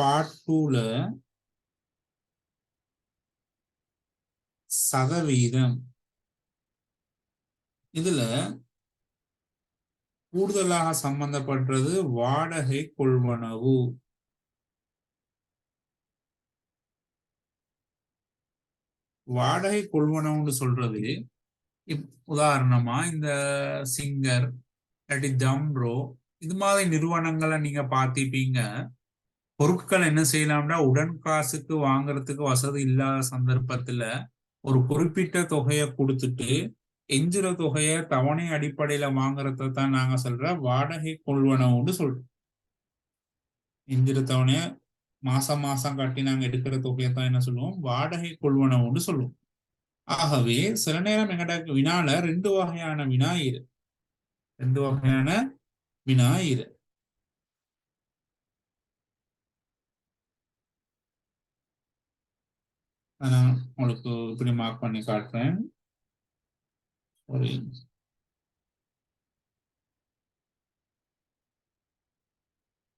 Part டூல சதவீதம். இதுல கூடுதலாக சம்பந்தப்பட்டது வாடகை கொள்வனவு. வாடகை கொள்வனவுன்னு சொல்றது இப் உதாரணமா இந்த சிங்கர் இல்லாட்டி ஜம்ப்ரோ இது மாதிரி நிறுவனங்களை நீங்க பார்த்திருப்பீங்க. பொருட்கள் என்ன செய்யலாம்னா உடன் காசுக்கு வாங்குறதுக்கு வசதி இல்லாத சந்தர்ப்பத்துல ஒரு குறிப்பிட்ட தொகையை கொடுத்துட்டு எஞ்சிற தொகையை தவணை அடிப்படையில வாங்குறத தான் நாங்க சொல்ற வாடகை கொள்வனவுன்னு சொல்றோம். எஞ்சிற தவணைய மாசம் மாசம் கட்டி நாங்க எடுக்கிற தொகையை தான் என்ன சொல்லுவோம்? வாடகை கொள்வனவுன்னு சொல்லுவோம். ஆகவே சில நேரம் எங்கட வினால ரெண்டு வகையான வினா இரு. ரெண்டு வகையான வினா இரு. நான் உங்களுக்கு இப்படி மார்க் பண்ணி காட்டுறேன். ஒரு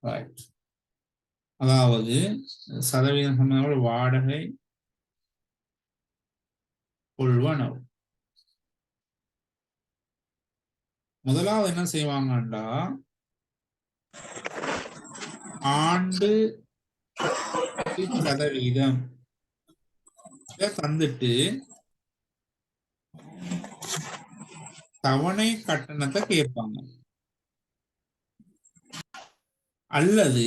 ரைட் அதாவது சதவீதம் சம்பந்தமான வாடகை கொள்வனவு முதலாவது என்ன செய்வாங்கண்டா ஆண்டு சதவீதம். தந்துட்டு தவணை கட்டணத்தை கேட்பாங்க. அல்லது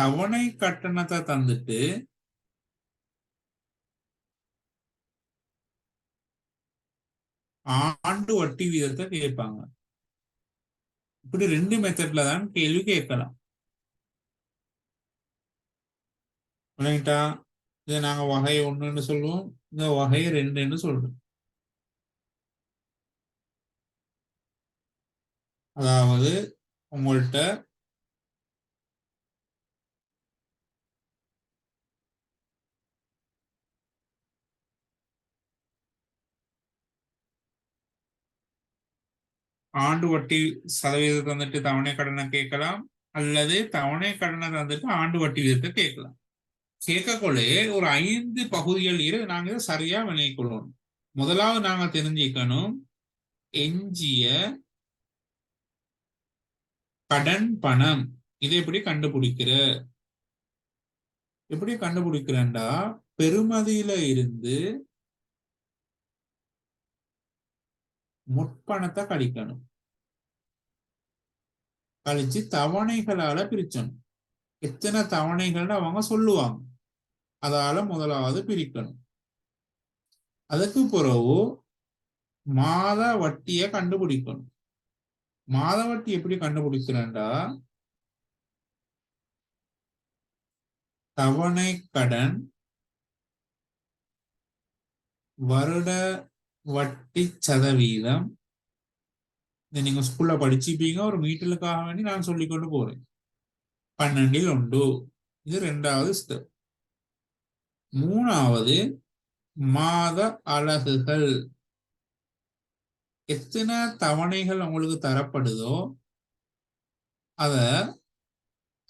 தவணை கட்டணத்தை தந்துட்டு ஆண்டு வட்டி வீதத்தை கேட்பாங்க. இப்படி ரெண்டு மெத்தட்ல தான் கேள்வி கேட்கலாம். விளங்கிட்டா இதை நாங்க வகை ஒன்றுன்னு சொல்லுவோம் இந்த வகை ரெண்டுன்னு சொல்றோம். அதாவது உங்கள்கிட்ட ஆண்டு வட்டி சதவீதம் வந்துட்டு தவணை கடனை கேட்கலாம் அல்லது தவணை கடனை தந்துட்டு ஆண்டு வட்டி வீதத்தை கேட்கலாம். கேட்கக்குள்ளே ஒரு ஐந்து பகுதிகள் இரு நாங்க சரியா வினைக்கொள்ளணும் முதலாவது நாங்க தெரிஞ்சுக்கணும் எஞ்சிய கடன் பணம். இதை எப்படி கண்டுபிடிக்கிற? எப்படி கண்டுபிடிக்கிறேன்டா? பெருமதியில இருந்து முற்பணத்தை கழிக்கணும். கழிச்சு தவணைகளால பிரிச்சணும். எத்தனை தவணைகள்னு அவங்க சொல்லுவாங்க. அதால முதலாவது பிரிக்கணும். அதுக்கு பிறகு மாத வட்டியை கண்டுபிடிக்கணும். மாத வட்டி எப்படி கண்டுபிடிக்கிறேன்டா? தவணை கடன் வருட வட்டி சதவீதம். நீங்க ஸ்கூல்ல படிச்சுப்பீங்க. ஒரு மீட்டலுக்காக வேண்டி நான் சொல்லிக்கொண்டு போறேன். பன்னெண்டில் உண்டு. இது ரெண்டாவது ஸ்டெப் மூணாவது மாத அலகுகள். எத்தனை தவணைகள் உங்களுக்கு தரப்படுதோ அத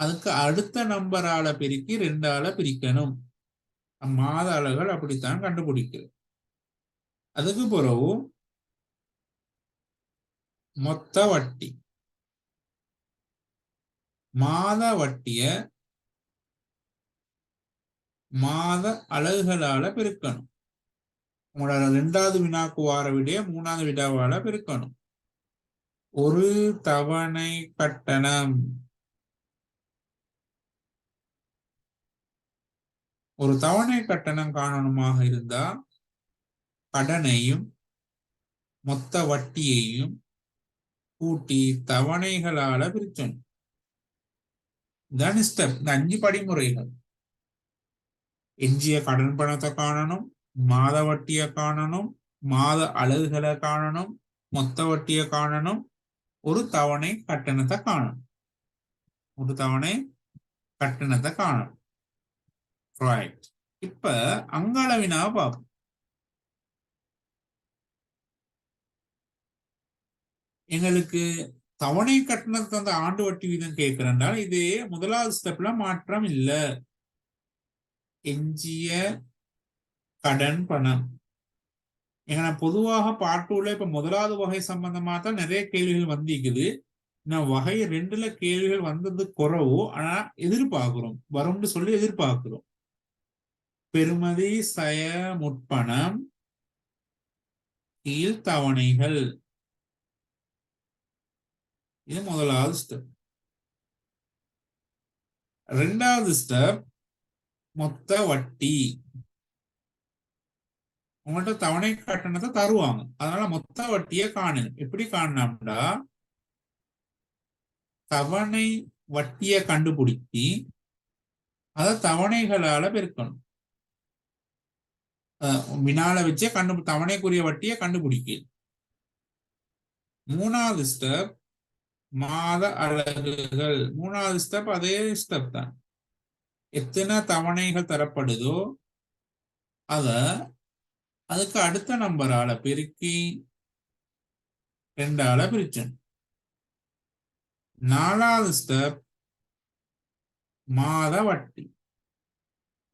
அதுக்கு அடுத்த நம்பரால பிரிக்கி ரெண்டால பிரிக்கணும். மாத அலகுகள் அப்படித்தான் கண்டுபிடிக்கிறது அதுக்கு பிறகு மொத்த வட்டி. மாத வட்டிய மாத அலகுகளால பெருக்கணும். உங்களோட ரெண்டாவது வினாக்கு வார விடைய மூணாவது விடாவால பெருக்கணும். ஒரு தவணை கட்டணம். ஒரு தவணை கட்டணம் காணணுமாக இருந்தா கடனையும் மொத்த வட்டியையும் கூட்டி தவணைகளால பிரிச்சணும் இதான் ஸ்டெப் இந்த அஞ்சு படிமுறைகள். எஞ்சிய கடன் பணத்தை காணணும் மாத வட்டியை காணணும் மாத அழகுகளை காணணும் மொத்த வட்டியை காணணும் ஒரு தவணை கட்டணத்தை காணணும். ஒரு தவணை கட்டணத்தை காணணும். ரைட் இப்ப அங்க அளவினா பார்ப்போம் எங்களுக்கு தவணை கட்டணத்தை அந்த ஆண்டு வட்டி வீதம் கேட்கிறேன்டால் இது முதலாவது ஸ்டெப்ல மாற்றம் இல்லை. எஞ்சிய கடன் பணம். ஏன்னா பொதுவாக பாட்டுல இப்ப முதலாவது வகை சம்பந்தமா தான் நிறைய கேள்விகள் வந்திருக்குது. நான் வகை ரெண்டுல கேள்விகள் வந்தது குறவு ஆனா எதிர்பார்க்கிறோம். வரும்னு சொல்லி எதிர்பார்க்கிறோம். பெருமதி சய முற்பணம் தவணைகள். இது முதலாவது ஸ்டெப் ரெண்டாவது ஸ்டெப் மொத்த வட்டி. உங்கள்கிட்ட தவணை கட்டணத்தை தருவாங்க. அதனால மொத்த வட்டியை காணணும் எப்படி காணணும்டா தவணை வட்டியை கண்டுபிடிச்சி அதை தவணைகளால பெருக்கணும். வினால வச்சே கண்டு தவணைக்குரிய வட்டியை கண்டுபிடிக்க. மூணாவது ஸ்டெப் மாத அழகுகள் மூணாவது ஸ்டெப் அதே ஸ்டெப் தான். எத்தனை தவணைகள் தரப்படுதோ அத அதுக்கு அடுத்த நம்பரால பெருக்கி ரெண்டால பிரிச்சன் நாலாவது ஸ்டெப் மாத வட்டி.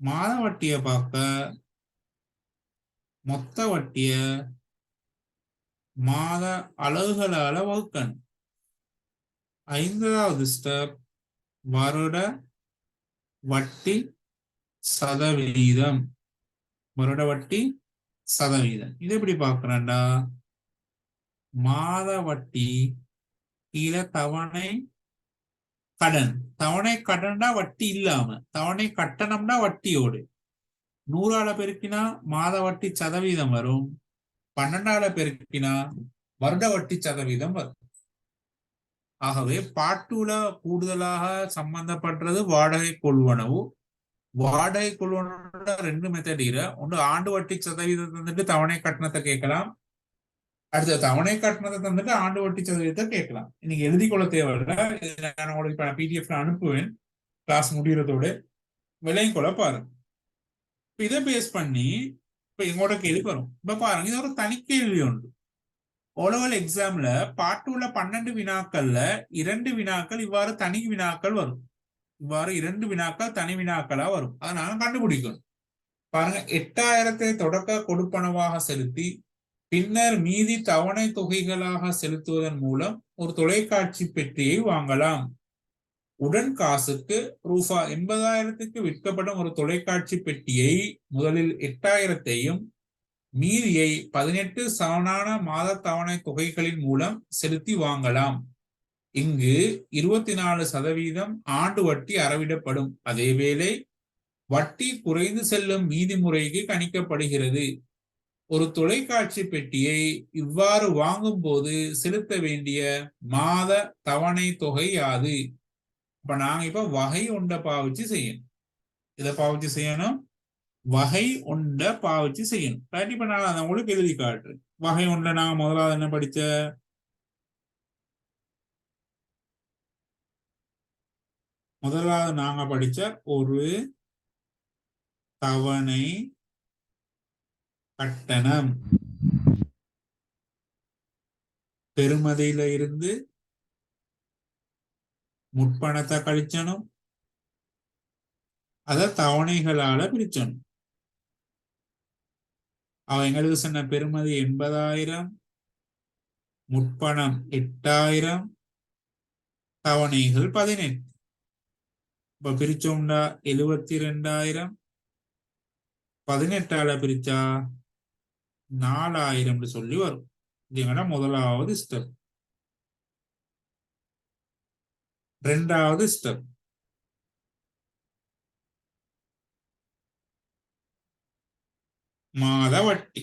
மாத வட்டிய பார்க்க மொத்த வட்டிய மாத அலகுகளால வகுக்கணும். ஐந்தாவது ஸ்டெப் வருட வட்டி சதவீதம். வருட வட்டி சதவீதம். இது எப்படி பார்க்கிறேன்டா? மாத வட்டி கீழே தவணை கடன். தவணை கடன்டா வட்டி இல்லாம. தவணை கட்டணம்னா வட்டியோடு. நூறால பெருக்கினா மாத வட்டி சதவீதம் வரும். பன்னெண்டால பெருக்கினா வருட வட்டி சதவீதம் வரும். ஆகவே பாட்டுல கூடுதலாக சம்பந்தப்படுறது வாடகை கொள்வனவு வாடகை கொள்வனோட ரெண்டு மெத்தட் ஒன்று ஆண்டு வட்டி சதவீதம் தந்துட்டு தவணை கட்டணத்தை கேட்கலாம். அடுத்த தவணை கட்டணத்தை தந்துட்டு ஆண்டு வட்டி சதவீதத்தை கேட்கலாம். நீங்க எழுதி கொள்ள தேவையில்லை. நான் உங்களுக்கு பிடிஎஃப்ல அனுப்புவேன். கிளாஸ் முடிகிறதோடு. விலையும் கொள்ள பாருங்க. இதை பேஸ் பண்ணி இப்ப எங்களோட கேள்வி வரும். இப்ப பாருங்க இது ஒரு தனி கேள்வி உண்டு ஓலவல் எக்ஸாம்ல பாட்டு உள்ள பன்னெண்டு வினாக்கள்ல இரண்டு வினாக்கள் இவ்வாறு தனி வினாக்கள் வரும். இவ்வாறு இரண்டு வினாக்கள் தனி வினாக்களா வரும். அதை நாங்க கண்டுபிடிக்கணும். பாருங்க எட்டாயிரத்தை தொடக்க கொடுப்பனவாக செலுத்தி பின்னர் மீதி தவணை தொகைகளாக செலுத்துவதன் மூலம் ஒரு தொலைக்காட்சி பெட்டியை வாங்கலாம். உடன் காசுக்கு ரூபா எண்பதாயிரத்துக்கு விற்கப்படும் ஒரு தொலைக்காட்சி பெட்டியை முதலில் எட்டாயிரத்தையும் மீதியை பதினெட்டு சமனான மாத தவணை தொகைகளின் மூலம் செலுத்தி வாங்கலாம். இங்கு இருபத்தி நாலு சதவீதம் ஆண்டு வட்டி அறவிடப்படும். அதேவேளை வட்டி குறைந்து செல்லும் மீதி முறைக்கு கணிக்கப்படுகிறது. ஒரு தொலைக்காட்சி பெட்டியை இவ்வாறு வாங்கும் போது செலுத்த வேண்டிய மாத தவணை தொகை யாது? இப்ப நாங்க இப்ப வகை உண்ட பாவிச்சு செய்யணும். இதை பாவிச்சு செய்யணும்? வகை உண்ட பாவிச்சு செய்யணும். ரைட் இப்ப நான் அதை உங்களுக்கு எழுதி காட்டுறேன் வகை உண்ட நாங்க முதலாவது என்ன படிச்ச? முதலாவது நாங்க படிச்ச ஒரு தவணை கட்டணம். பெருமதியில இருந்து முற்பணத்தை கழிச்சணும். அத தவணைகளால பிரிச்சணும். அவன் எங்களுக்கு சொன்ன பெருமதி எண்பதாயிரம் முற்பணம் எட்டாயிரம் தவணைகள் பதினெட்டு. இப்ப பிரிச்சோம்டா எழுபத்தி ரெண்டாயிரம் பதினெட்டால பிரிச்சா நாலாயிரம் சொல்லி வரும். இதுங்கடா முதலாவது ஸ்டெப் ரெண்டாவது ஸ்டெப் மாத வட்டி.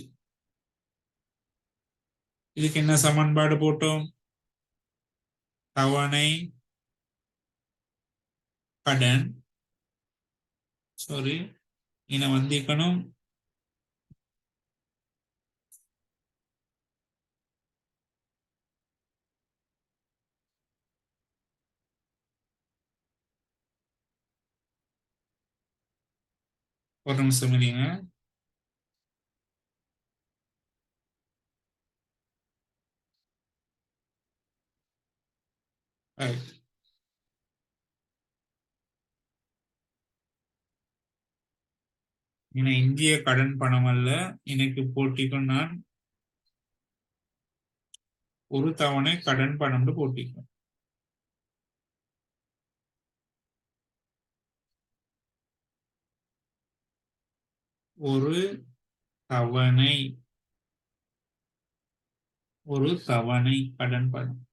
இதுக்கு என்ன சமன்பாடு போட்டோம்? தவணை கடன். சாரி இன வந்திக்கணும். ஒரு நிமிஷம் இல்லைங்க right. ஏன்னா இந்திய கடன் பணம் அல்ல. எனக்கு போட்டிக்கும் நான் ஒரு தவணை கடன் பணம்னு போட்டிக்கும் ஒரு தவணை ஒரு தவணை கடன் பணம்.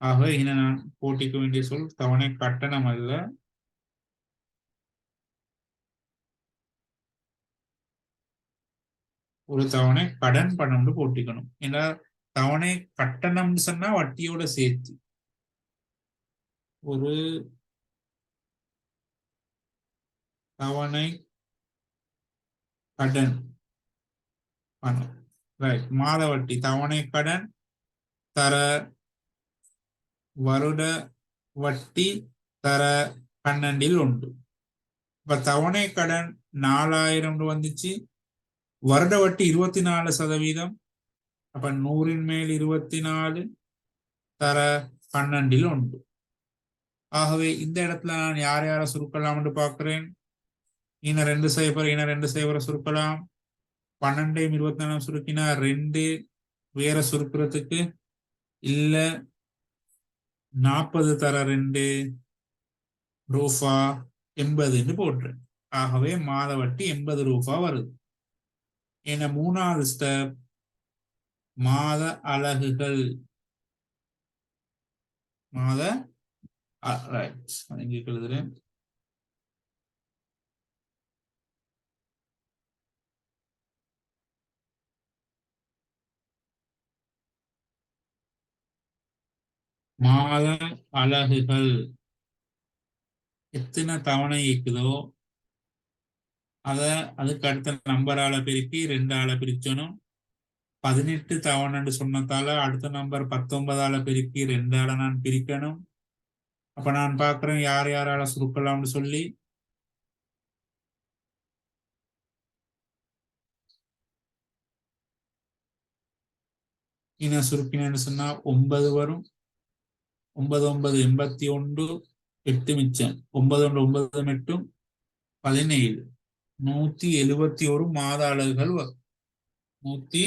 ஆக இன நான் போட்டிக்க வேண்டிய சொல்? தவணை கட்டணம் அல்ல. ஒரு தவணை கடன் பணம்னு போட்டிக்கணும். ஏன்னா தவணை கட்டணம்னு சொன்னா வட்டியோட சேர்த்து. ஒரு தவணை கடன் பணம். ரைட் மாத வட்டி தவணை கடன் தர வருட வட்டி தர பன்னெண்டில் உண்டு இப்ப தவணை கடன் நாலாயிரம் வந்துச்சு. வருட வட்டி இருபத்தி நாலு சதவீதம். அப்ப நூறின் மேல் இருபத்தி நாலு தர பன்னெண்டில் உண்டு ஆகவே இந்த இடத்துல நான் யார் யாரை சுருக்கலாம் என்று பார்க்கிறேன். இன ரெண்டு சைபர் இன ரெண்டு சைபரை சுருக்கலாம். பன்னெண்டையும் இருபத்தி நாலாம் சுருக்கினா ரெண்டு வேற சுருக்கிறதுக்கு இல்ல நாற்பது தர ரெண்டு ரூபா எண்பதுன்னு போட்டுறேன் ஆகவே மாத வட்டி எண்பது ரூபா வருது. என மூணாவது ஸ்டெப் மாத அலகுகள். மாத ரைட் எழுதுறேன். மாத அலகுகள் எத்தனை தவணை இருக்குதோ அத அதுக்கு அடுத்த நம்பரால பெருக்கி ரெண்டால பிரிச்சணும் பதினெட்டு தவணைன்னு சொன்னதால அடுத்த நம்பர் பத்தொன்பதால பெருக்கி ரெண்டால நான் பிரிக்கணும். அப்ப நான் பாக்குறேன் யார் யாரால சுருக்கலாம்னு சொல்லி. இன சுருக்கினு சொன்னா ஒன்பது வரும். ஒன்பது ஒன்பது எண்பத்தி ஒன்று எட்டு மிச்சம். ஒன்பது ஒன்று ஒன்பது மட்டும் பதினேழு. நூத்தி எழுபத்தி ஒரு மாத அலகுகள் வரும். நூத்தி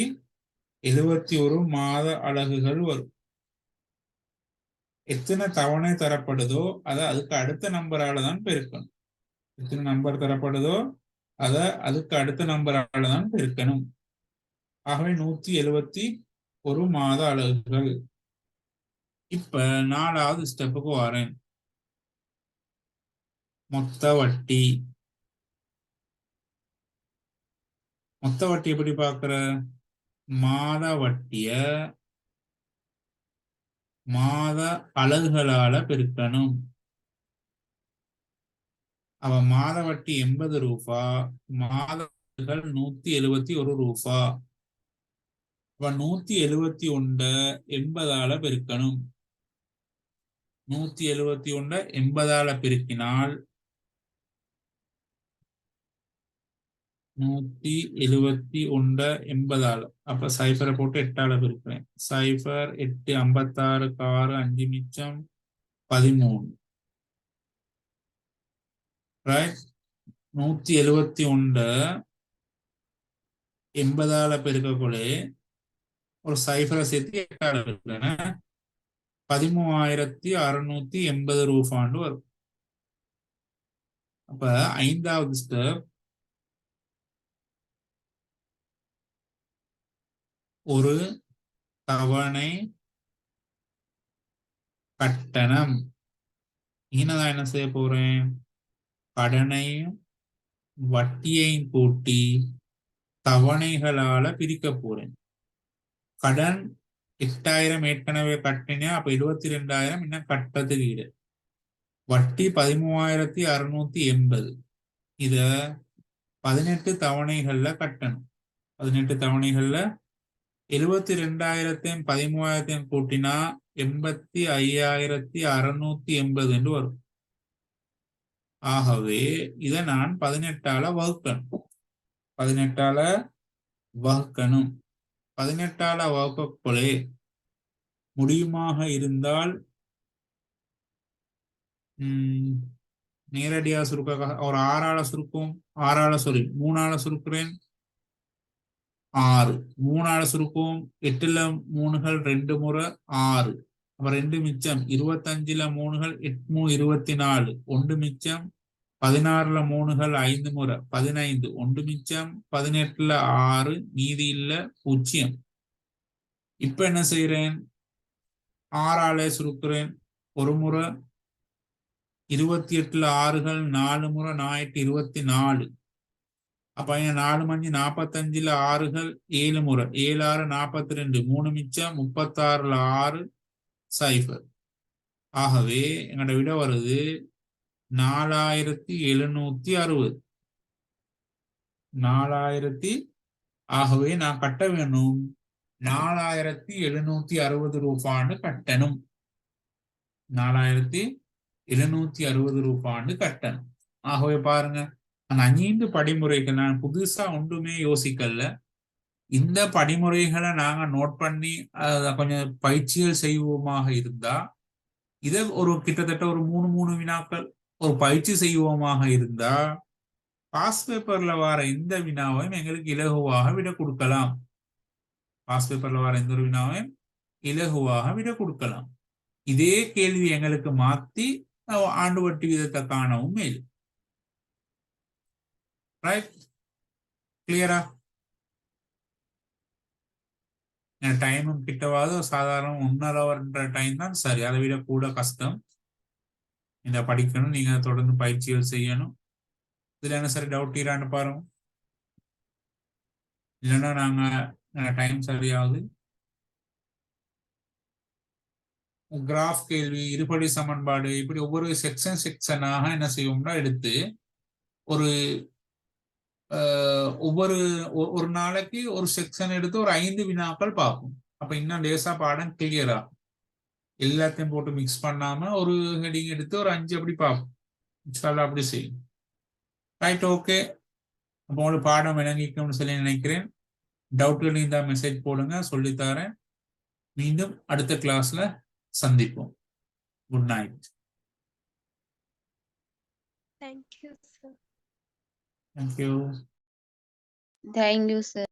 எழுபத்தி ஒரு மாத அலகுகள் வரும். எத்தனை தவணை தரப்படுதோ அதை அதுக்கு அடுத்த நம்பரால தான் பெருக்கணும். எத்தனை நம்பர் தரப்படுதோ அதை அதுக்கு அடுத்த நம்பரால தான் பெருக்கணும். ஆகவே நூத்தி எழுபத்தி ஒரு மாத அலகுகள். இப்ப நாலாவது ஸ்டெப்புக்கு வரேன். மொத்த வட்டி. மொத்த வட்டி எப்படி பாக்குற? மாத வட்டிய மாத அலகுகளால பெருக்கணும். அவ மாத வட்டி எண்பது ரூபா மாதங்கள் நூத்தி எழுபத்தி ஒரு ரூபா. அவ நூத்தி எழுபத்தி ஒன்ற எண்பதால பெருக்கணும். நூத்தி எழுபத்தி ஒண்ட எண்பதால பெருக்கினால் நூத்தி எழுபத்தி ஒன்று எண்பதால். அப்ப சைஃபரை போட்டு எட்டால பெருக்கிறேன். சைஃபர் எட்டு ஐம்பத்தாறு ஆறு அஞ்சு மிச்சம் பதிமூணு. நூத்தி எழுபத்தி ஒன்று எண்பதால பெருக்கக்குள்ளே ஒரு சைஃபரை சேர்த்து எட்டால பெருக்கிறேன். பதிமூவாயிரத்தி அறுநூத்தி எண்பது ரூபாண்டு வரும். அப்ப ஐந்தாவது ஸ்டெப் ஒரு தவணை கட்டணம். நான் என்ன செய்ய போறேன்? கடனையும் வட்டியையும் கூட்டி தவணைகளால பிரிக்க போறேன். கடன் எட்டாயிரம் ஏற்கனவே கட்டினேன். அப்ப இருபத்தி ரெண்டாயிரம் இன்னும் கட்டத்துக்கு ஈடு வட்டி பதிமூவாயிரத்தி அறுநூத்தி எண்பது. இத பதினெட்டு தவணைகள்ல கட்டணும். பதினெட்டு தவணைகள்ல எழுபத்தி ரெண்டாயிரத்தையும் பதிமூவாயிரத்தையும் கூட்டினா எண்பத்தி ஐயாயிரத்தி அறுநூத்தி எண்பது என்று வரும். ஆகவே இதை நான் பதினெட்டால வகுக்கணும். பதினெட்டால வகுக்கணும். பதினெட்டால வகுப்பொலே முடியுமாக இருந்தால் உம் நேரடியா சுருக்க ஒரு ஆறால சுருக்கும் ஆறால சொல்லி மூணால சுருக்குறேன். ஆறு. மூணால சுருக்கும் எட்டுல மூணுகள் ரெண்டு முறை ஆறு. அப்ப ரெண்டு மிச்சம் இருபத்தஞ்சுல மூணுகள் எட்மூ இருபத்தி நாலு. ஒன்று மிச்சம் பதினாறுல மூணுகள் ஐந்து முறை பதினைந்து. ஒன்று மிச்சம் பதினெட்டுல ஆறு மீதி இல்ல பூஜ்ஜியம். இப்ப என்ன செய்யறேன் ஆறாலே சுருக்குறேன். ஒரு முறை இருபத்தி எட்டுல ஆறுகள் நாலு முறை நாயிட்டு இருபத்தி நாலு. அப்ப இங்க நாலு மஞ்சு நாற்பத்தஞ்சுல ஆறுகள் ஏழு முறை. ஏழு ஆறு நாற்பத்தி ரெண்டு. மூணு மிச்சம் முப்பத்தாறுல ஆறு சைஃபர் ஆகவே எங்களோட விட வருது நாலாயிரத்தி எழுநூத்தி அறுபது. நாலாயிரத்தி ஆகவே நான் கட்ட வேணும். நாலாயிரத்தி எழுநூத்தி அறுபது ரூபான்னு கட்டணும். நாலாயிரத்தி எழுநூத்தி அறுபது ரூபான்னு கட்டணும். ஆகவே பாருங்க அந்த அஞ்சு படிமுறைகள் நான் புதுசா ஒன்றுமே யோசிக்கல. இந்த படிமுறைகளை நாங்க நோட் பண்ணி அத கொஞ்சம் பயிற்சிகள் செய்வோமாக இருந்தா இதை ஒரு கிட்டத்தட்ட ஒரு மூணு மூணு வினாக்கள் ஒரு பயிற்சி செய்வோமாக இருந்தா பாஸ் பேப்பர்ல வர இந்த வினாவையும் எங்களுக்கு இலகுவாக விட கொடுக்கலாம். பாஸ் பேப்பர்ல வர எந்த ஒரு வினாவையும் இலகுவாக விட கொடுக்கலாம். இதே கேள்வி எங்களுக்கு மாத்தி ஆண்டு வட்டி விதத்தை காணவும் மேல். ரைட் கிளியரா டைமும் கிட்டவாது சாதாரண ஒன்னரை ஹவர்ன்ற டைம் தான் சரி அதை விட கூட கஷ்டம். இந்த படிக்கணும் நீங்க தொடர்ந்து பயிற்சிகள் செய்யணும். இதுல என்ன சரி டவுட் இரான்னு பாருங்க. இல்லைன்னா நாங்க டைம் சரியாகுது கிராஃப் கேள்வி இருபடி சமன்பாடு இப்படி ஒவ்வொரு செக்ஷன் செக்ஷனாக என்ன செய்வோம்னா எடுத்து ஒரு ஒவ்வொரு ஒரு நாளைக்கு ஒரு செக்ஷன் எடுத்து ஒரு ஐந்து வினாக்கள் பார்ப்போம். அப்ப இன்னும் லேசா பாடம் கிளியரா எல்லாத்தையும் போட்டு மிக்ஸ் பண்ணாம ஒரு ஹெடிங் எடுத்து ஒரு அஞ்சு அப்படி பார்ப்போம். இன்ஷால்லா அப்படி செய்யும் ரைட் ஓகே அப்போ உங்களுக்கு பாடம் விளங்கிக்கும்னு சொல்லி நினைக்கிறேன். டவுட்கள் இருந்தால் மெசேஜ் போடுங்க சொல்லித்தரேன். மீண்டும் அடுத்த கிளாஸ்ல சந்திப்போம். Good night Thank you, sir. Thank you Thank you, sir.